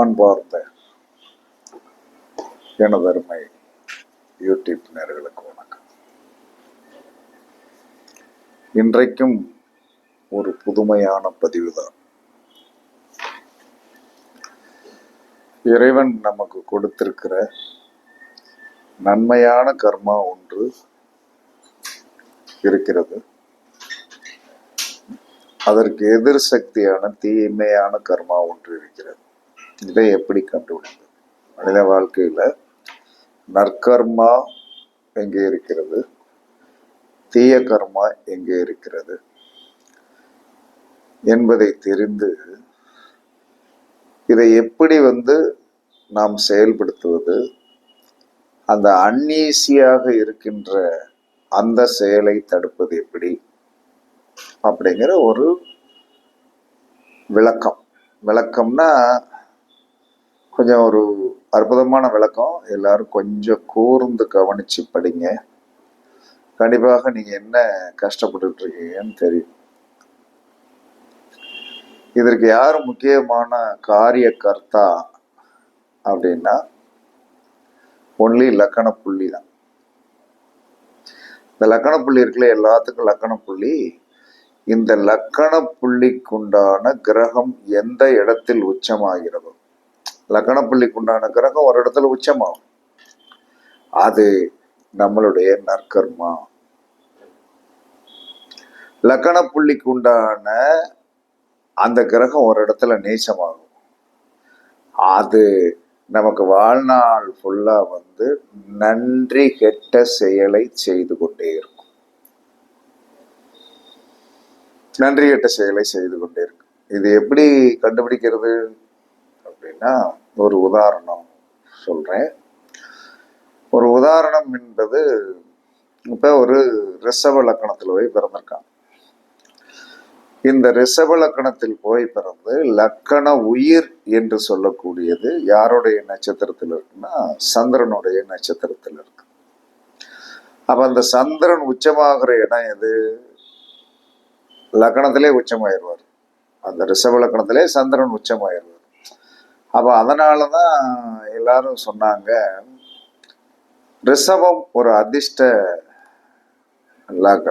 பண்பார்ந்த எனதருமை யூடியூப் நேர்களுக்கு வணக்கம். இன்றைக்கும் ஒரு புதுமையான பதிவு தான் இறைவன் நமக்கு கொடுத்திருக்கிற நன்மையான கர்மா ஒன்று இருக்கிறது. அதற்கு எதிர் சக்தியான தீமையான கர்மா ஒன்று இருக்கிறது. இதை எப்படி கண்டுபிடிப்பது? மனித வாழ்க்கையில் நற்கர்மா எங்கே இருக்கிறது? தீய கர்மா எங்கே இருக்கிறது? என்பதை தெரிந்து இதை எப்படி வந்து நாம் செயல்படுத்துவது? அந்த அன்னீசியாக இருக்கின்ற அந்த செயலை தடுப்பது எப்படி? அப்படிங்கிற ஒரு விளக்கம். விளக்கம்னா கொஞ்சம் ஒரு அற்புதமான விளக்கம். எல்லாரும் கொஞ்சம் கூர்ந்து கவனிச்சு படிங்க. கண்டிப்பாக நீங்க என்ன கஷ்டப்பட்டு இருக்கீங்கன்னு தெரியும். இதற்கு யார் முக்கியமான காரியக்கர்த்தா அப்படின்னா ஒன்லி லக்கண புள்ளி தான். இந்த லக்கண புள்ளி இருக்குல்ல எல்லாத்துக்கும் லக்கண புள்ளி. இந்த லக்கண புள்ளிக்குண்டான கிரகம் எந்த இடத்தில் உச்சமாகிறதோ லக்கணப்பள்ளிக்குண்டான கிரகம் ஒரு இடத்துல உச்சமாகும். அது நம்மளுடைய நற்கர்மா. லக்கண புள்ளிக்கு உண்டான அந்த கிரகம் ஒரு இடத்துல நீச்சமாகும் அது நமக்கு வாழ்நாள் ஃபுல்லா வந்து நன்றி கெட்ட செயலை செய்து கொண்டே இருக்கும். நன்றி கெட்ட செயலை செய்து கொண்டே இருக்கும். இது எப்படி கண்டுபிடிக்கிறது அப்படின்னா ஒரு உதாரணம் சொல்றேன். ஒரு உதாரணம் என்பது இப்போ ஒரு ரிஷப லக்கணத்தில் போய் பிறந்திருக்கான். இந்த ரிஷப லக்கணத்தில் போய் பிறந்து லக்கண உயிர் என்று சொல்லக்கூடியது யாருடைய நட்சத்திரத்தில் இருக்குன்னா சந்திரனுடைய நட்சத்திரத்தில் இருக்கு. அப்ப அந்த சந்திரன் உச்சமாகிற இடம் எது? லக்கணத்திலே உச்சமாயிருவார். அந்த ரிஷப லக்கணத்திலே சந்திரன் உச்சமாயிருவார். அப்போ அதனால தான் எல்லாரும் சொன்னாங்க ரிஷபம் ஒரு அதிர்ஷ்ட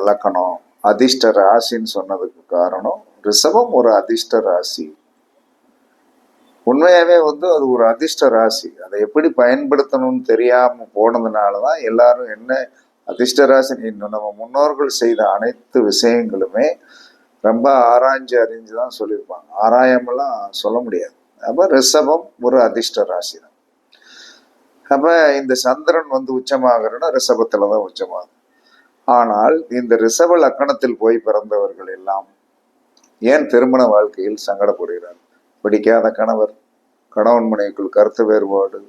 லக்கணம் அதிர்ஷ்ட ராசின்னு சொன்னதுக்கு காரணம் ரிஷபம் ஒரு அதிர்ஷ்ட ராசி. உண்மையாகவே வந்து அது ஒரு அதிர்ஷ்ட ராசி. அதை எப்படி பயன்படுத்தணும்னு தெரியாமல் போனதுனால தான் எல்லாரும் என்ன அதிர்ஷ்ட ராசி இன்னும் நம்ம முன்னோர்கள் செய்த அனைத்து விஷயங்களுமே ரொம்ப ஆராய்ஞ்சு அறிஞ்சு தான் சொல்லியிருப்பாங்க. ஆராயமெல்லாம் சொல்ல முடியாது. அப்ப ரிஷபம் ஒரு அதிர்ஷ்ட ராசி தான் அப்ப இந்த சந்திரன் வந்து உச்சமாகிறன்னா ரிஷபத்துல தான் உச்சமாகும். ஆனால் இந்த ரிஷப லக்கணத்தில் போய் பிறந்தவர்கள் எல்லாம் ஏன் திருமண வாழ்க்கையில் சங்கடப்படுகிறார் பிடிக்காத கணவர் கணவன் மனைவிக்குள் கருத்து வேறுபாடு.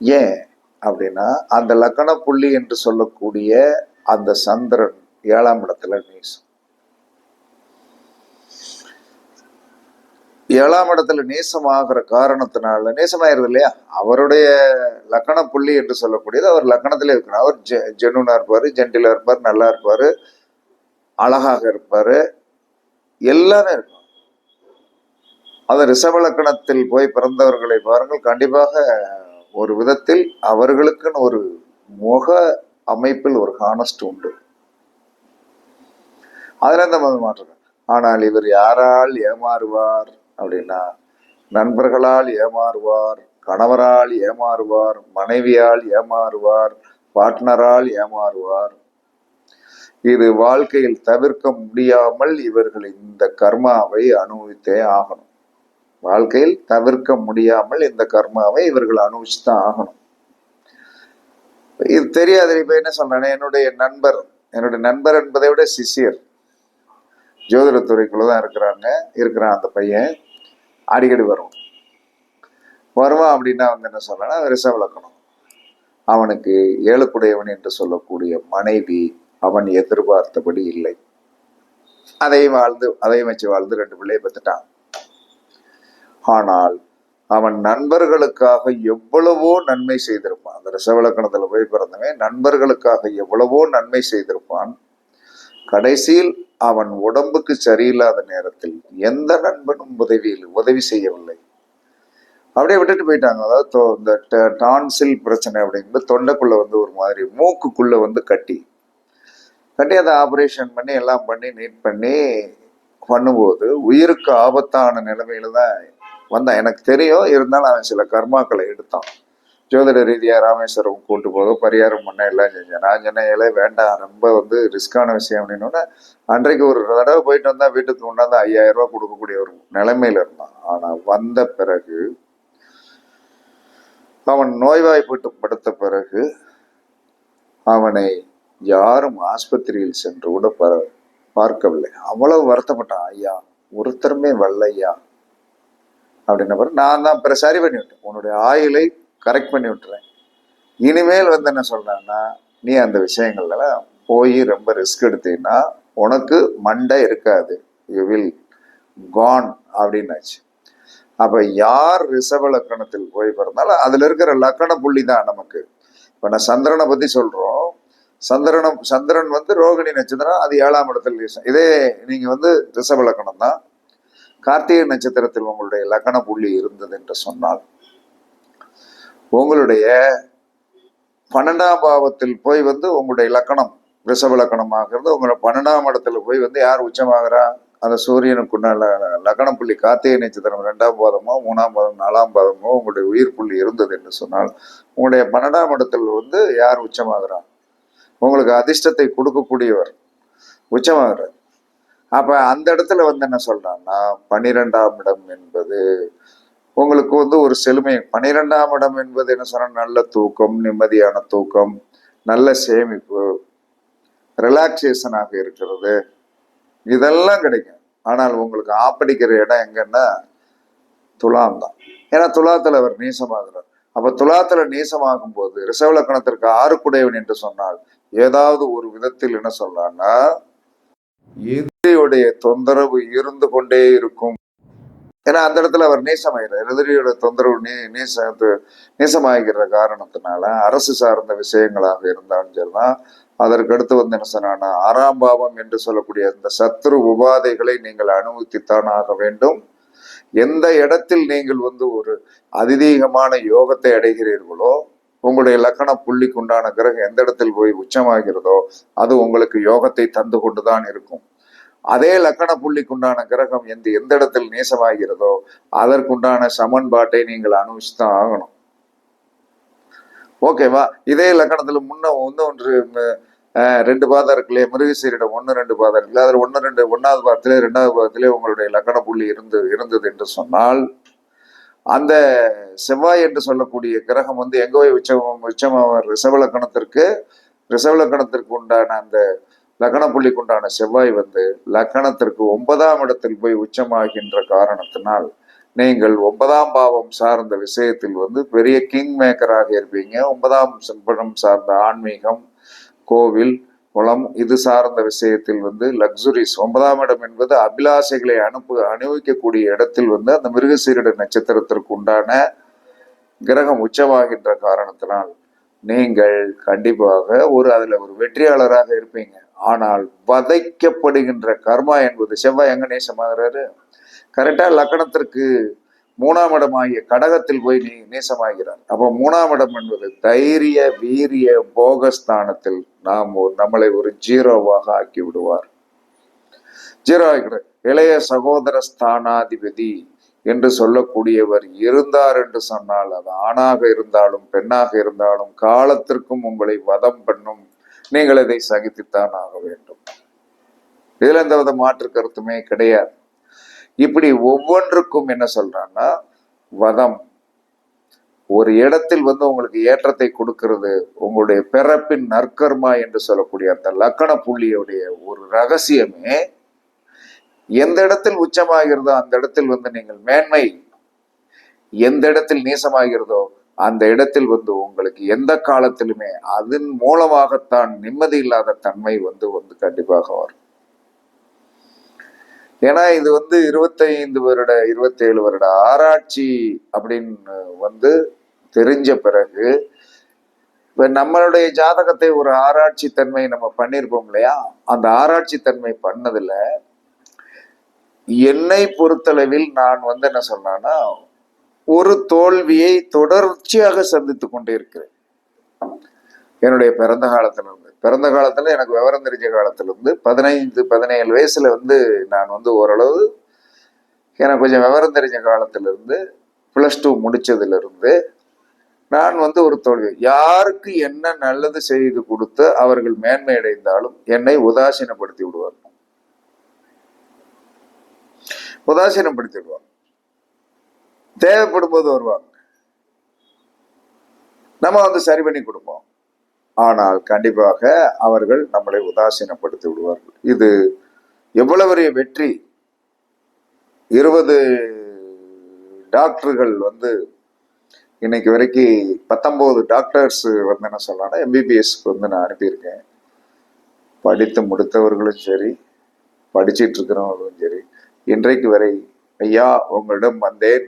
ஏன் அப்படின்னா அந்த லக்கண புள்ளி என்று சொல்லக்கூடிய அந்த சந்திரன் ஏழாம் இடத்துல நீசம். ஏழாம் இடத்துல நேசமாகிற காரணத்தினால நேசமாயிருது இல்லையா? அவருடைய லக்கண புள்ளி என்று சொல்லக்கூடியது அவர் லக்கணத்திலே இருக்கணும் அவர் ஜெ ஜெனுனா இருப்பாரு ஜென்டிலா இருப்பார் நல்லா இருப்பாரு அழகாக இருப்பாரு எல்லாமே இருக்கும். அது ரிஷப லக்கணத்தில் போய் பிறந்தவர்களை பாருங்கள் கண்டிப்பாக ஒரு விதத்தில் அவர்களுக்குன்னு ஒரு முக அமைப்பில் ஒரு ஹானஸ்ட் உண்டு. அதுல எந்த மாதிரி மாற்றம்? ஆனால் இவர் யாரால் ஏமாறுவார்? அப்படின்னா நண்பர்களால் ஏமாறுவார் கணவரால் ஏமாறுவார் மனைவியால் ஏமாறுவார் பார்ட்னரால் ஏமாறுவார். இது வாழ்க்கையில் தவிர்க்க முடியாமல் இவர்கள் இந்த கர்மாவை அனுபவித்தே ஆகணும். வாழ்க்கையில் தவிர்க்க முடியாமல் இந்த கர்மாவை இவர்கள் அனுபவிச்சுதான் ஆகணும். இது தெரியாது இப்ப என்ன சொல்றேன் என்னுடைய நண்பர் என்னுடைய நண்பர் என்பதை விட சிஷியர். ஜோதிடத்துறைக்குள்ள தான் இருக்கிறாங்க இருக்கிறான் அந்த பையன். அடிக்கடி வரும். வருவான் அப்படின்னா வந்து என்ன சொல்றேன்னா ரிசர்வ் இலக்கணம் அவனுக்கு ஏழுக்குடையவன் என்று சொல்லக்கூடிய மனைவி அவன் எதிர்பார்த்தபடி இல்லை. அதையும் வாழ்ந்து அதையும் வச்சு வாழ்ந்து ரெண்டு பிள்ளையை பெற்றுட்டான். ஆனால் அவன் நண்பர்களுக்காக எவ்வளவோ நன்மை செய்திருப்பான். அந்த ரிசவலக்கணத்தில் போய் பிறந்தவன் நண்பர்களுக்காக எவ்வளவோ நன்மை செய்திருப்பான். கடைசியில் அவன் உடம்புக்கு சரியில்லாத நேரத்தில் எந்த நண்பனும் உதவியில் உதவி செய்யவில்லை. அப்படியே விட்டுட்டு போயிட்டாங்க. அதாவது இந்த ட- டான்சில் பிரச்சனை அப்படிங்கிறது தொண்டைக்குள்ள வந்து ஒரு மாதிரி மூக்குக்குள்ள வந்து கட்டி கட்டி அதை ஆப்ரேஷன் பண்ணி எல்லாம் பண்ணி நீட் பண்ணி பண்ணும்போது உயிருக்கு ஆபத்தான நிலைமையில தான் வந்தான். எனக்கு தெரியும் இருந்தாலும் அவன் சில கர்மாக்களை எடுத்தான். ஜோதிட ரீதியாக ராமேஸ்வரம் கூட்டு போக பரிகாரம் பண்ண எல்லாம் செஞ்சேன். நான் சென்னையிலே வேண்டாம். ரொம்ப வந்து ரிஸ்கான விஷயம். அப்படின்னோடனே அன்றைக்கு ஒரு தடவை போயிட்டு வந்தால் வீட்டுக்கு கொண்டாந்து ஐயாயிரம் ரூபா கொடுக்கக்கூடிய ஒரு நிலைமையில இருந்தான். ஆனால் வந்த பிறகு அவன் நோய்வாய்ப்பட்டு படுத்த பிறகு அவனை யாரும் ஆஸ்பத்திரியில் சென்று கூட ப- பார்க்கவில்லை. அவ்வளவு வருத்தப்பட்டான். ஐயா ஒருத்தருமே வரல ஐயா அப்படின்ன பிறகு நான் தான் பிற சரி பண்ணிவிட்டேன். உன்னுடைய ஆயுளை கரெக்ட் பண்ணி விட்டுறேன். இனிமேல் வந்து என்ன சொல்றேன்னா நீ அந்த விஷயங்கள்ல போய் ரொம்ப ரிஸ்க் எடுத்தீங்கன்னா உனக்கு மண்டை இருக்காது. யூ வில் கான் அப்படின்னாச்சு. அப்ப யார் ரிஷப லக்கணத்தில் போய் பிறந்தாலும் அதுல இருக்கிற லக்கண புள்ளி தான் நமக்கு. இப்ப நான் சந்திரனை பத்தி சொல்றோம். சந்திரனம் சந்திரன் வந்து ரோகிணி நட்சத்திரம் அது ஏழாம் இடத்துல இதே நீங்க வந்து ரிஷப லக்கணம் தான். கார்த்திகை நட்சத்திரத்தில் உங்களுடைய லக்கண புள்ளி இருந்தது என்று சொன்னால் உங்களுடைய பன்னெண்டாம் பாவத்தில் போய் வந்து உங்களுடைய லக்கணம் ரிஷப லக்கணமாகிறது. உங்களோட பன்னெண்டாம் இடத்துல போய் வந்து யார் உச்சமாகிறா? அந்த சூரியனுக்குள்ள லக்கணம் புள்ளி கார்த்திகை நட்சத்திரம் ரெண்டாம் பாதமோ மூணாம் பாதம் நாலாம் பாதமோ உங்களுடைய உயிர் புள்ளி இருந்தது என்று சொன்னால் உங்களுடைய பன்னெண்டாம் இடத்தில் வந்து யார் உச்சமாகிறா? உங்களுக்கு அதிர்ஷ்டத்தை கொடுக்கக்கூடியவர் உச்சமாகிறார். அப்ப அந்த இடத்துல வந்து என்ன சொல்கிறான்னா பன்னிரெண்டாம் இடம் என்பது உங்களுக்கு வந்து ஒரு செழுமை. பன்னிரெண்டாம் இடம் என்பது என்ன சொன்னால் நல்ல தூக்கம் நிம்மதியான தூக்கம் நல்ல சேமிப்பு ரிலாக்ஸேஷனாக இருக்கிறது. இதெல்லாம் கிடைக்கும். ஆனால் உங்களுக்கு ஆப்படிக்கிற இடம் எங்கன்னா துலாம் தான். ஏன்னா துலாத்துல அவர் நீசமாகிறார். அப்ப துலாத்துல நீசமாகும் போது ரிசர்வ் லக்கணத்திற்கு ஆறுக்குடையவன் என்று சொன்னால் ஏதாவது ஒரு விதத்தில் என்ன சொல்றான்னா எதிரியுடைய தொந்தரவு இருந்து கொண்டே இருக்கும். ஏன்னா அந்த இடத்துல அவர் நீசமாகிறார் எதிரியோட தொந்தரவு நீ நேச நீசமாகிற காரணத்தினால அரசு சார்ந்த விஷயங்களாக இருந்தாலும் சரிதான். அதற்கு அடுத்து வந்து என்ன சொன்னா ஆறாம் பாவம் என்று சொல்லக்கூடிய அந்த சத்ரு உபாதைகளை நீங்கள் அனுமதித்தான் ஆக வேண்டும். எந்த இடத்தில் நீங்கள் வந்து ஒரு அதிதீகமான யோகத்தை அடைகிறீர்களோ உங்களுடைய லக்கண புள்ளிக்கு உண்டான கிரகம் எந்த இடத்தில் போய் உச்சமாகிறதோ அது உங்களுக்கு யோகத்தை தந்து கொண்டுதான் இருக்கும். அதே லக்கண புள்ளிக்குண்டான கிரகம் எந்த எந்த இடத்தில் நேசமாகிறதோ அதற்குண்டான சமன்பாட்டை நீங்கள் அனுபவிச்சுதான் ஆகணும். ஓகேவா இதே லக்கணத்துல முன்ன இன்னொன்று ஒன்று ரெண்டு பாதம் இருக்குல்லையே மிருகசீரிடம் ஒன்று ரெண்டு பாதம் இருக்குல்ல அதில் ஒன்று ரெண்டு ஒன்றாவது பாதத்திலே ரெண்டாவது பாதத்திலே உங்களுடைய லக்கண புள்ளி இருந்து இருந்தது என்று சொன்னால் அந்த செவ்வாய் என்று சொல்லக்கூடிய கிரகம் வந்து எங்க போய் உச்சம் உச்சமாவார் ரிசவலக்கணத்திற்கு லக்கணத்திற்கு லக்கணத்திற்கு உண்டான அந்த லக்கண புள்ளிக்கு உண்டான செவ்வாய் வந்து லக்கணத்திற்கு ஒன்பதாம் இடத்தில் போய் உச்சமாகின்ற காரணத்தினால் நீங்கள் ஒன்பதாம் பாவம் சார்ந்த விஷயத்தில் வந்து பெரிய கிங் மேக்கராக இருப்பீங்க. ஒன்பதாம் செம்பனம் சார்ந்த ஆன்மீகம் கோவில் குளம் இது சார்ந்த விஷயத்தில் வந்து லக்ஸுரிஸ் ஒன்பதாம் இடம் என்பது அபிலாசைகளை அனுப்பு அனுபவிக்கக்கூடிய இடத்தில் வந்து அந்த மிருகசீரிட நட்சத்திரத்திற்கு உண்டான கிரகம் உச்சமாகின்ற காரணத்தினால் நீங்கள் கண்டிப்பாக ஒரு அதில் ஒரு வெற்றியாளராக இருப்பீங்க. ஆனால் வதைக்கப்படுகின்ற கர்மா என்பது செவ்வாய் எங்க நேசமாகிறாரு கரெக்டா லக்கணத்திற்கு மூணாம் இடமாகிய கடகத்தில் போய் நீ நேசமாகிறார் அப்போ மூணாம் இடம் என்பது தைரிய வீரிய போகஸ்தானத்தில் நாம் ஒரு நம்மளை ஒரு ஜீரோவாக ஆக்கி விடுவார். ஜீரோ ஆகிற இளைய சகோதர ஸ்தானாதிபதி என்று சொல்லக்கூடியவர் இருந்தார் என்று சொன்னால் அது ஆணாக இருந்தாலும் பெண்ணாக இருந்தாலும் காலத்திற்கும் உங்களை வதம் பண்ணும் நீங்கள் இதை சகித்துத்தான் ஆக வேண்டும். இதுல எந்த வித மாற்று கருத்துமே கிடையாது. இப்படி ஒவ்வொன்றுக்கும் என்ன சொல்றான்னா வதம். ஒரு இடத்தில் வந்து உங்களுக்கு ஏற்றத்தை கொடுக்கிறது உங்களுடைய பிறப்பின் நற்கர்மா என்று சொல்லக்கூடிய அந்த லக்கண புள்ளியுடைய ஒரு ரகசியமே எந்த இடத்தில் உச்சமாகிறதோ அந்த இடத்தில் வந்து நீங்கள் மேன்மை எந்த இடத்தில் நீசமாகிறதோ அந்த இடத்தில் வந்து உங்களுக்கு எந்த காலத்திலுமே அதன் மூலமாகத்தான் நிம்மதி இல்லாத தன்மை வந்து வந்து கண்டிப்பாக வரும். ஏன்னா இது வந்து இருபத்தைந்து வருட இருபத்தேழு வருட ஆராய்ச்சி அப்படின்னு வந்து தெரிஞ்ச பிறகு இப்ப நம்மளுடைய ஜாதகத்தை ஒரு ஆராய்ச்சி தன்மை நம்ம பண்ணியிருப்போம் இல்லையா? அந்த ஆராய்ச்சி தன்மை பண்ணதுல என்னை பொறுத்தளவில் நான் வந்து என்ன சொன்னேன்னா ஒரு தோல்வியை தொடர்ச்சியாக சந்தித்து கொண்டே இருக்கிறேன் என்னுடைய பிறந்த காலத்திலிருந்து பிறந்த காலத்துல எனக்கு விவரம் தெரிஞ்ச காலத்திலிருந்து பதினைந்து பதினேழு வயசுல வந்து நான் வந்து ஓரளவு எனக்கு கொஞ்சம் விவரம் தெரிஞ்ச காலத்திலிருந்து ப்ளஸ் பிளஸ் டூ முடித்ததுலேருந்து நான் வந்து ஒரு தோல்வி. யாருக்கு என்ன நல்லது செய்து கொடுத்து அவர்கள் மேன்மை அடைந்தாலும் என்னை உதாசீனப்படுத்தி விடுவார்கள். உதாசீனப்படுத்தி விடுவார் தேவைப்படும் போது வருவாங்க. நம்ம வந்து சரி பண்ணி கொடுப்போம். ஆனால் கண்டிப்பாக அவர்கள் நம்மளை உதாசீனப்படுத்தி விடுவார்கள். இது எவ்வளவு பெரிய வெற்றி. இருபது டாக்டர்கள் வந்து இன்னைக்கு வரைக்கும் பத்தொம்போது டாக்டர்ஸ் வந்து என்ன சொல்லலாம்னா எம்பிபிஎஸ்க்கு வந்து நான் அனுப்பியிருக்கேன். படித்து முடித்தவர்களும் சரி படிச்சிட்டு இருக்கிறவங்களும் சரி இன்றைக்கு வரை ஐயா உங்களிடம் வந்தேன்.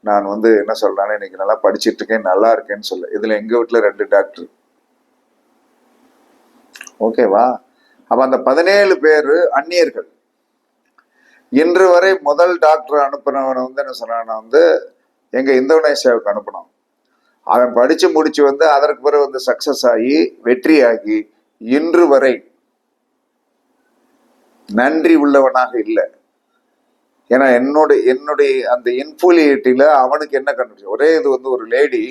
நான் வந்து என்ன சொல்றேன்னா இன்னைக்கு நல்லா படிச்சுட்டு இருக்கேன் நல்லா இருக்கேன்னு சொல்ல. இதுல எங்க வீட்டுல ரெண்டு டாக்டர். ஓகேவா? அப்ப அந்த பதினேழு பேரு அந்நியர்கள். இன்று வரை முதல் டாக்டர் அனுப்புனவனை வந்து என்ன சொன்னான்னா வந்து எங்க இந்தோனேஷியாவுக்கு அனுப்பினோம். அவன் படிச்சு முடிச்சு வந்து அதற்கு பிறகு வந்து சக்சஸ் ஆகி வெற்றியாகி இன்று வரை நன்றி உள்ளவனாக இல்லை. ஏன்னா என்னோட என்னுடைய அந்த இன்ஃபோலியேட்டில அவனுக்கு என்ன கண்டுபிடிச்சு ஒரே இது வந்து ஒரு லேடி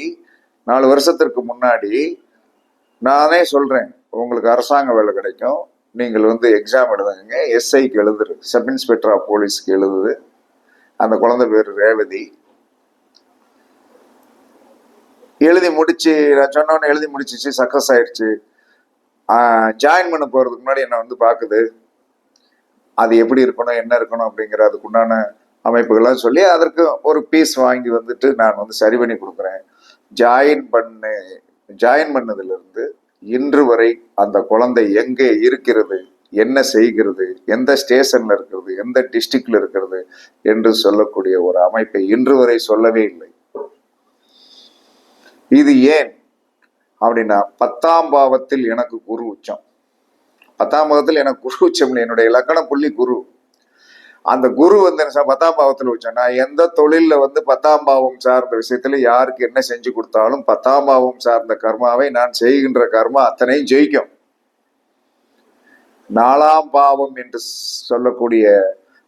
நாலு வருஷத்திற்கு முன்னாடி நானே சொல்றேன் உங்களுக்கு அரசாங்க வேலை கிடைக்கும் நீங்கள் வந்து எக்ஸாம் எழுதுங்க எஸ்ஐக்கு எழுதுரு சப் இன்ஸ்பெக்டர் ஆஃப் போலீஸ்க்கு எழுதுது. அந்த குழந்தை பேர் ரேவதி. எழுதி முடிச்சு நான் சொன்னோன்னு எழுதி முடிச்சிச்சு சக்ஸஸ் ஆயிடுச்சு. ஜாயின் பண்ண போறதுக்கு முன்னாடி என்னை வந்து பார்க்குது. அது எப்படி இருக்கணும் என்ன இருக்கணும் அப்படிங்கிற அதுக்குண்டான அமைப்புகள்லாம் சொல்லி அதற்கு ஒரு பீஸ் வாங்கி வந்துட்டு நான் வந்து சரி பண்ணி கொடுக்குறேன். ஜாயின் பண்ணு ஜாயின் பண்ணதுலேருந்து இன்று வரை அந்த குழந்தை எங்கே இருக்கிறது என்ன செய்கிறது எந்த ஸ்டேஷன்ல இருக்கிறது எந்த டிஸ்ட்ரிக்ட்ல இருக்கிறது என்று சொல்லக்கூடிய ஒரு அமைப்பை இன்று வரை சொல்லவே இல்லை. இது ஏன் அப்படின்னா பத்தாம் பாவத்தில் எனக்கு குரு உச்சம். பத்தாம் பாவத்தில் எனக்கு குரு உச்சம் என்னுடைய இலக்கண புள்ளி குரு. அந்த குரு வந்து என்ன சார் பத்தாம் பாவத்தில் உச்சம். நான் எந்த தொழிலில் வந்து பத்தாம் பாவம் சார்ந்த விஷயத்தில் யாருக்கு என்ன செஞ்சு கொடுத்தாலும் பத்தாம் பாவம் சார்ந்த கர்மாவை நான் செய்கின்ற கர்மா அத்தனையும் ஜெயிக்கும். நாலாம் பாவம் என்று சொல்லக்கூடிய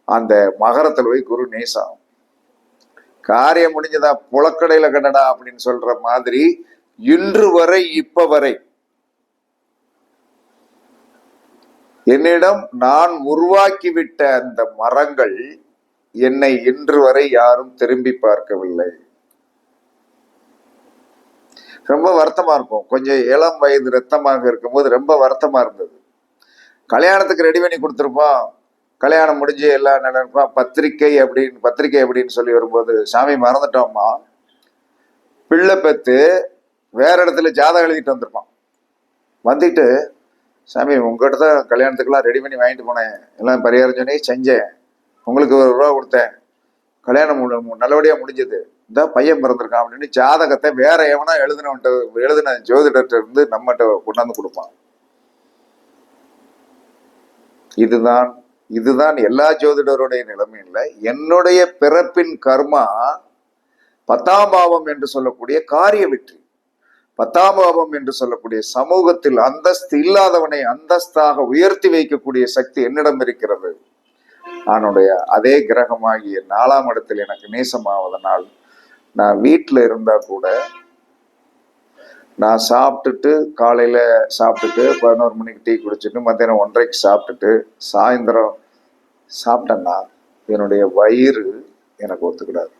அந்த மகரத்தில் போய் குரு நேசம் காரியம் முடிஞ்சதா புலக்கடையில கண்டடா அப்படின்னு சொல்ற மாதிரி இன்று வரை இப்ப வரை என்னிடம் நான் உருவாக்கிவிட்ட அந்த மரங்கள் என்னை இன்று வரை யாரும் திரும்பி பார்க்கவில்லை. ரொம்ப வருத்தமா இருக்கும். கொஞ்சம் இளம் வயது ரத்தமாக இருக்கும்போது ரொம்ப வருத்தமா இருந்தது. கல்யாணத்துக்கு ரெடி பண்ணி கொடுத்துருப்போம். கல்யாணம் முடிஞ்சு எல்லாம் நடப்பா பத்திரிக்கை அப்படின்னு பத்திரிக்கை அப்படின்னு சொல்லி வரும்போது சாமி மறந்துட்டோம்மா. பிள்ளை பெற்று வேற இடத்துல ஜாதகம் எழுதிட்டு வந்திருப்பான். வந்துட்டு சாமி உங்ககிட்ட தான் கல்யாணத்துக்கெல்லாம் ரெடி பண்ணி வாங்கிட்டு போனேன். எல்லாம் பரிகாரம் சொன்னி செஞ்சேன். உங்களுக்கு ஒரு ரூபா கொடுத்தேன். கல்யாணம் நல்லபடியாக முடிஞ்சது. இந்த பையன் பிறந்திருக்கான் அப்படின்னு ஜாதகத்தை வேற எவனா எழுதுனவன்ட்டு எழுதின ஜோதிடர்கிட்ட இருந்து நம்மகிட்ட கொண்டாந்து கொடுப்பான். இதுதான் இதுதான் எல்லா ஜோதிடருடைய நிலைமை இல்லை. என்னுடைய பிறப்பின் கர்மா பத்தாம் பாவம் என்று சொல்லக்கூடிய காரிய வெற்றி. பத்தாம் பாவம் என்று சொல்லக்கூடிய சமூகத்தில் அந்தஸ்து இல்லாதவனை அந்தஸ்தாக உயர்த்தி வைக்கக்கூடிய சக்தி என்னிடம் இருக்கிறது. அவனுடைய அதே கிரகமாகிய நாலாம் இடத்தில் எனக்கு நேசமாவதனால் நான் வீட்டில் இருந்தா கூட நான் சாப்பிட்டுட்டு காலையில சாப்பிட்டுட்டு பதினோரு மணிக்கு டீ குடிச்சிட்டு மத்தியானம் ஒன்றரைக்கு சாப்பிட்டுட்டு சாயந்தரம் சாப்பிட்டேன்னா என்னுடைய வயிறு எனக்கு ஒத்துக்கிடாது.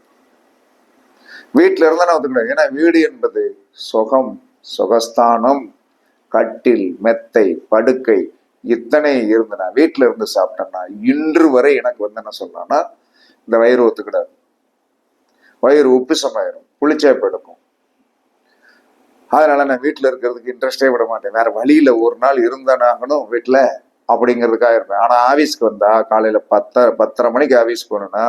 வீட்டில் இருந்தா நான் ஒத்துக்கல ஏன்னா வீடு என்பது சுகம் சுகஸ்தானம் கட்டில் மெத்தை படுக்கை இத்தனை இருந்து நான் வீட்டில் இருந்து சாப்பிட்டேன்னா இன்று வரை எனக்கு வந்து என்ன சொல்லலாம்னா இந்த வயிறு ஒத்துக்கிடாது. வயிறு உப்பு சமாயிரும் புளிச்சாய்ப்பு எடுக்கும். அதனால நான் வீட்டில் இருக்கிறதுக்கு இன்ட்ரெஸ்டே விட மாட்டேன். வேற வழியில ஒரு நாள் இருந்தானாகணும் வீட்டில் அப்படிங்கிறதுக்காக இருப்பேன். ஆனால் ஆஃபீஸ்க்கு வந்தா காலையில் பத்த பத்தரை மணிக்கு ஆஃபீஸ் போகணுன்னா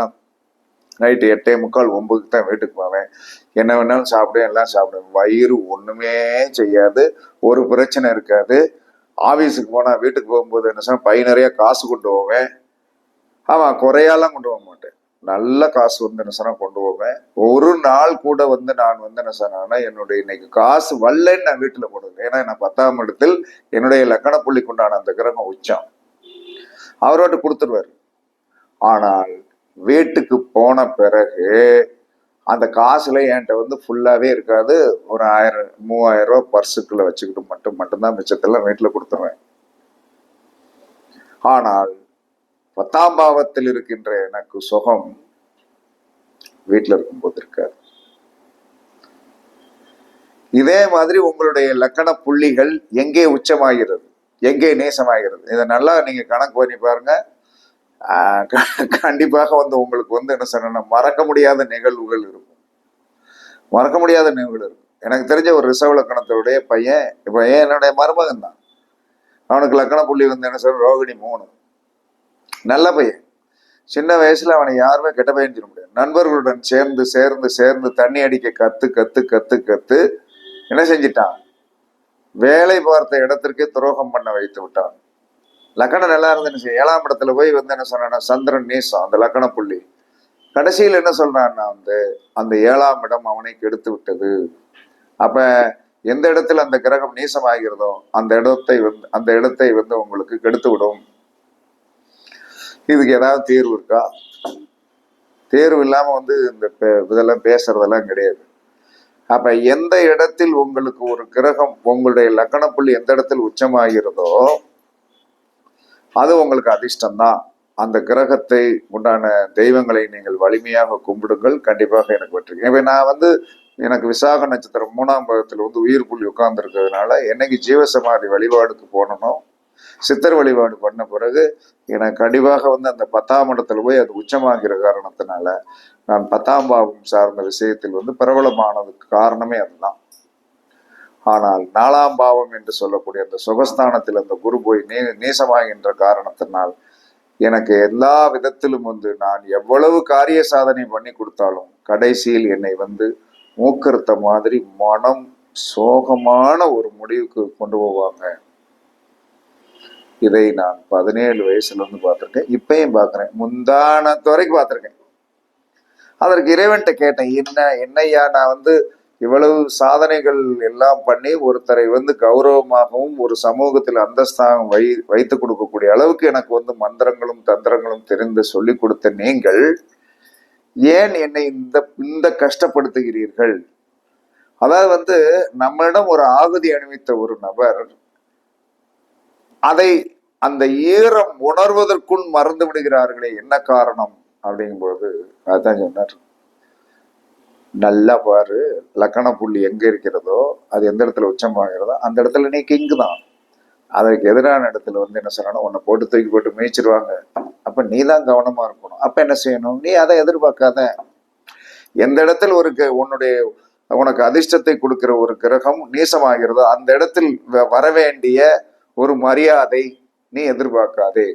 நைட்டு எட்டே முக்கால் ஒன்பதுக்கு தான் வீட்டுக்கு போவேன். என்ன வேணாலும் சாப்பிடுவேன் எல்லாம் சாப்பிடுவேன். வயிறு ஒன்றுமே செய்யாது. ஒரு பிரச்சனை இருக்காது. ஆஃபீஸுக்கு போனால் வீட்டுக்கு போகும்போது என்ன சொன்னால் பை நிறையா காசு கொண்டு போவேன். ஆமாம் குறையாலாம் கொண்டு போக மாட்டேன். நல்ல காசு வந்து என்ன சொன்னால் கொண்டு போவேன். ஒரு நாள் கூட வந்து நான் வந்து என்ன சொன்னா என்னுடைய இன்னைக்கு காசு வரலன்னு நான் வீட்டில் போடுவேன் ஏன்னா நான் பத்தாம் இடத்தில் என்னுடைய லக்கண புள்ளிக்குண்டான அந்த கிரகம் உச்சம். அவரோட்டு கொடுத்துருவாரு. ஆனால் வீட்டுக்கு போன பிறகு அந்த காசுல என்கிட்ட வந்து ஃபுல்லாவே இருக்காது. ஒரு ஆயிரம் மூவாயிரம் ரூபாய் பர்சுக்குள்ள வச்சுக்கிட்டு மட்டும் மட்டும்தான் மிச்சத்தெல்லாம் வீட்டுல கொடுத்துருவேன். ஆனால் பத்தாம் பாவத்தில் இருக்கின்ற எனக்கு சுகம் வீட்டுல இருக்கும்போது இருக்காது. இதே மாதிரி உங்களுடைய லக்கண புள்ளிகள் எங்கே உச்சமாகிறது? எங்கே நேசமாகிறது? இதை நல்லா நீங்க கணக்கு பண்ணி பாருங்க. கண்டிப்பாக வந்து உங்களுக்கு வந்து என்ன சொல்லணும் மறக்க முடியாத நிகழ்வுகள் இருக்கும். மறக்க முடியாத நிகழ்வுகள் இருக்கும். எனக்கு தெரிஞ்ச ஒரு ரிசர்வ் லக்கணத்தோடைய பையன் இப்போ ஏன் என்னுடைய மருமகன் தான். அவனுக்கு லக்கண புள்ளி வந்து என்ன சொல்ற ரோகிணி மூணு நல்ல பையன். சின்ன வயசுல அவனை யாருமே கெட்ட பையன் சொல்ல முடியாது. நண்பர்களுடன் சேர்ந்து சேர்ந்து சேர்ந்து தண்ணி அடிக்க கத்து கத்து கத்து கத்து என்ன செஞ்சிட்டான்? வேலை பார்த்த இடத்திற்கே துரோகம் பண்ண வைத்து விட்டான். லக்கணம் நல்லா இருந்துச்சு ஏழாம் இடத்துல போய் வந்து என்ன சொன்னா சந்திரன் நீசம் அந்த லக்கண புள்ளி. கடைசியில் என்ன சொல்றான்னா வந்து அந்த ஏழாம் இடம் அவனை கெடுத்து விட்டது. அப்ப எந்த இடத்துல அந்த கிரகம் நீசமாகிறதோ அந்த இடத்தை வந்து அந்த இடத்தை வந்து உங்களுக்கு கெடுத்து விடும். இதுக்கு ஏதாவது தீர்வு இருக்கா? தேர்வு இல்லாம வந்து இந்த பே- இதெல்லாம் பேசுறதெல்லாம் கிடையாது. அப்ப எந்த இடத்தில் உங்களுக்கு ஒரு கிரகம் உங்களுடைய லக்கணப்புள்ளி எந்த இடத்தில் உச்சமாகிறதோ அது உங்களுக்கு அதிர்ஷ்டம்தான். அந்த கிரகத்தை உண்டான தெய்வங்களை நீங்கள் வலிமையாக கும்பிடுங்கள். கண்டிப்பாக எனக்கு வெற்றி. இப்போ நான் வந்து எனக்கு விசாக நட்சத்திரம் மூணாம் பாகத்தில் வந்து உயிர் புள்ளி உட்கார்ந்துருக்கிறதுனால என்னைக்கு ஜீவசமாதி வழிபாடுக்கு போனனோ சித்தர் வழிபாடு பண்ண பிறகு எனக்கு கண்டிப்பாக வந்து அந்த பத்தாம் இடத்துல போய் அது உச்சமாகிற காரணத்தினால நான் பத்தாம் பாவம் சார்ந்த விஷயத்தில் வந்து பிரபலமானதுக்கு காரணமே அதுதான். ஆனால் நாலாம் பாவம் என்று சொல்லக்கூடிய அந்த சுகஸ்தானத்தில் அந்த குரு போய் நீ நீசமாகின்ற காரணத்தினால் எனக்கு எல்லா விதத்திலும் வந்து நான் எவ்வளவு காரிய சாதனை பண்ணி கொடுத்தாலும் கடைசியில் என்னை வந்து மூக்கறுத்த மாதிரி மனம் சோகமான ஒரு முடிவுக்கு கொண்டு போவாங்க. இதை நான் பதினேழு வயசுல இருந்து பார்த்திருக்கேன். இப்பயும் பார்க்குறேன். முந்தானத்து வரைக்கும் பார்த்திருக்கேன். அதற்கு இறைவன்கிட்ட கேட்டேன் என்ன என்னையா நான் வந்து இவ்வளவு சாதனைகள் எல்லாம் பண்ணி ஒருத்தரை வந்து கௌரவமாகவும் ஒரு சமூகத்தில் அந்தஸ்தானம் வை வைத்து கொடுக்கக்கூடிய அளவுக்கு எனக்கு வந்து மந்திரங்களும் தந்திரங்களும் தெரிந்து சொல்லிக் கொடுத்த நீங்கள் ஏன் என்னை இந்த இந்த கஷ்டப்படுத்துகிறீர்கள்? அதாவது வந்து நம்மளிடம் ஒரு ஆகுதி அணிவித்த ஒரு நபர் அதை அந்த ஈரம் உணர்வதற்குள் மறந்து விடுகிறார்களே என்ன காரணம்? அப்படிங்கும்போது அதுதான் சொன்னார். நல்லா பாரு லக்கண புள்ளி எங்கே இருக்கிறதோ அது எந்த இடத்துல உச்சமாகிறதோ அந்த இடத்துல நீ கிங்கு தான். அதற்கு எதிரான இடத்துல வந்து என்ன சொல்லணும் உன்னை போட்டு தூக்கி போட்டு மேய்ச்சிருவாங்க. அப்போ நீ தான் கவனமாக இருக்கணும். அப்போ என்ன செய்யணும்? நீ அதை எதிர்பார்க்காத. எந்த இடத்துல ஒரு உன்னுடைய உனக்கு அதிர்ஷ்டத்தை கொடுக்கிற ஒரு கிரகம் நீசமாகிறதோ அந்த இடத்தில் வ- வர வேண்டிய ஒரு மரியாதை நீ எதிர்பார்க்காதே.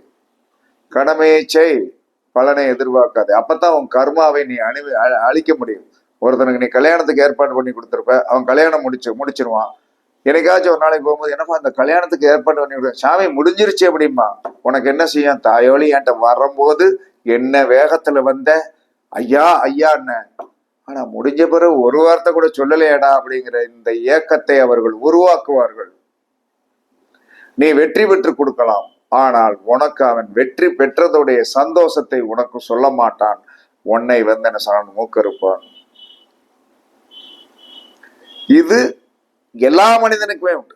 கடமையை செய் பலனை எதிர்பார்க்காதே. அப்பதான் உன் கர்மாவை நீ அணி அழிக்க முடியும். ஒருத்தனுக்கு நீ கல்யாணத்துக்கு ஏற்பாடு பண்ணி கொடுத்துருப்ப அவன் கல்யாணம் முடிச்சு முடிச்சிருவான். என்னைக்காச்சும் ஒரு நாளைக்கு போகும்போது என்னப்பா அந்த கல்யாணத்துக்கு ஏற்பாடு பண்ணி கொடு சாமி முடிஞ்சிருச்சு அப்படிமா உனக்கு என்ன செய்யும்? தாயோலி என்கிட்ட வரும்போது என்ன வேகத்துல வந்த? ஐயா ஐயா என்ன? ஆனா முடிஞ்ச பிறகு ஒரு வார்த்தை கூட சொல்லலையேடா அப்படிங்கிற இந்த ஏக்கத்தை அவர்கள் உருவாக்குவார்கள். நீ வெற்றி பெற்று கொடுக்கலாம். ஆனால் உனக்கு அவன் வெற்றி பெற்றதுடைய சந்தோஷத்தை உனக்கு சொல்ல மாட்டான். உன்னை வந்து என்ன சொன்னான்? மூக்கறுப்பான். இது எல்லா மனிதனுக்குமே உண்டு.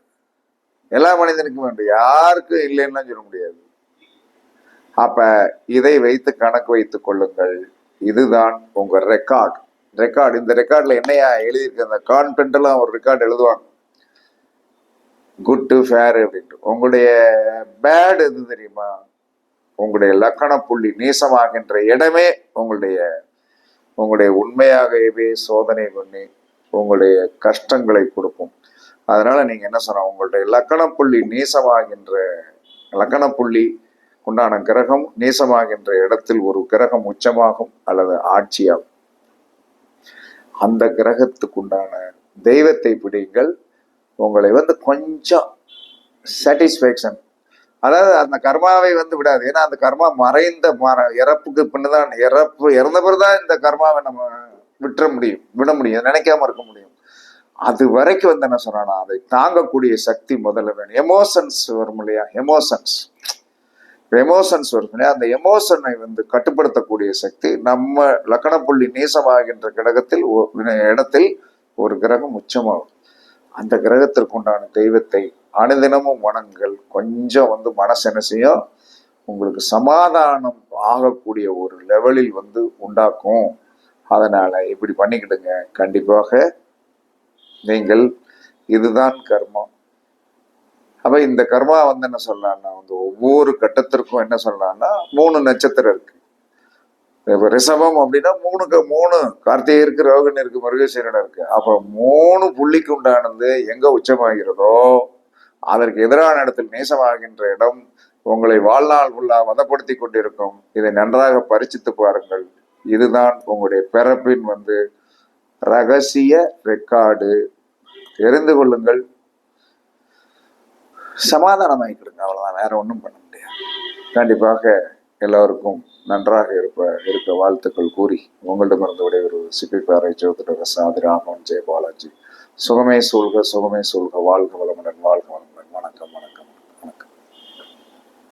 எல்லா மனிதனுக்குமே உண்டு. யாருக்கும் இல்லைன்னு சொல்ல முடியாது. அப்ப இதை வைத்து கணக்கு வைத்துக் கொள்ளுங்கள். இதுதான் உங்க ரெக்கார்ட் ரெக்கார்டு இந்த ரெக்கார்டில் என்னையா எழுதியிருக்கு? அந்த கான்டென்ட் எல்லாம் ஒரு ரெக்கார்டு எழுதுவாங்க. குட் டு ஃபேர் அப்படின்ட்டு. உங்களுடைய பேட் எது தெரியுமா? உங்களுடைய லக்கண புள்ளி நீசமாகின்ற இடமே உங்களுடைய உங்களுடைய உண்மையாகவே சோதனை பண்ணி உங்களுடைய கஷ்டங்களை கொடுக்கும். அதனால நீங்க என்ன சொன்ன உங்களுடைய லக்கண புள்ளி நீசமாகின்ற லக்கண புள்ளி உண்டான கிரகம் நீசமாகின்ற இடத்தில் ஒரு கிரகம் உச்சமாகும் அல்லது ஆட்சியாகும். அந்த கிரகத்துக்கு உண்டான தெய்வத்தை பிடிங்கள் உங்களை வந்து கொஞ்சம் சாட்டிஸ்ஃபேக்ஷன் அதாவது அந்த கர்மாவை வந்து விடாது. ஏன்னா அந்த கர்மா மறைந்த மர இறப்புக்கு பின்னுதான் இறப்பு இறந்த பிறகுதான் இந்த கர்மாவை நம்ம விட்டுற முடியும் விட முடியும் நினைக்காம இருக்க முடியும். அது வரைக்கும் வந்து என்ன சொன்னா அதை தாங்கக்கூடிய சக்தி முதல்ல வேணும். எமோஷன்ஸ் வரும் இல்லையா? எமோஷன்ஸ் எமோஷன்ஸ் வரும் இல்லையா? அந்த எமோஷனை வந்து கட்டுப்படுத்தக்கூடிய சக்தி நம்ம லக்கணப்புள்ளி நீசமாகின்ற கிரகத்தில் இடத்தில் ஒரு கிரகம் உச்சமாகும். அந்த கிரகத்திற்கு உண்டான தெய்வத்தை அனுதினமும் வணங்கள் கொஞ்சம் வந்து மனசு என்ன செய்யும்? உங்களுக்கு சமாதானம் ஆகக்கூடிய ஒரு லெவலில் வந்து உண்டாக்கும். அதனால் இப்படி பண்ணிக்கிடுங்க. கண்டிப்பாக நீங்கள் இதுதான் கர்மம் அப்போ இந்த கர்மா வந்து என்ன சொல்லலாம்னா வந்து ஒவ்வொரு கட்டத்திற்கும் என்ன சொல்லலாம்னா மூணு நட்சத்திரம் இருக்கு. இப்போ ரிஷபம் அப்படின்னா மூணு க- மூணு கார்த்திகை இருக்கு ரோகன் இருக்கு. மிருகசீரன் இருக்கு அப்போ மூணு புள்ளிக்கு உண்டானது எங்கே உச்சமாகிறதோ அதற்கு எதிரான இடத்தில் நேசமாகின்ற இடம் உங்களை வாழ்நாள் ஃபுல்லாக வதப்படுத்தி கொண்டிருக்கும். இதை நன்றாக பரிசித்து பாருங்கள். இதுதான் உங்களுடைய பிறப்பின் வந்து ரகசிய ரெக்கார்டு தெரிந்து கொள்ளுங்கள். சமாதானமாக்கிடுங்க அவ்வளவுதான். வேற ஒன்றும் பண்ண முடியாது. கண்டிப்பாக எல்லோருக்கும் நன்றாக இருப்ப இருக்க வாழ்த்துக்கள் கூறி உங்களிடமிருந்து விடைபெறுவது சிப்பிப்பாறை ஜோதிடர் சாதி ராமன் ஜெய பாலாஜி சுகமே சூழ்க சுகமே சூழ்க. வாழ்க வளமுடன் வாழ்க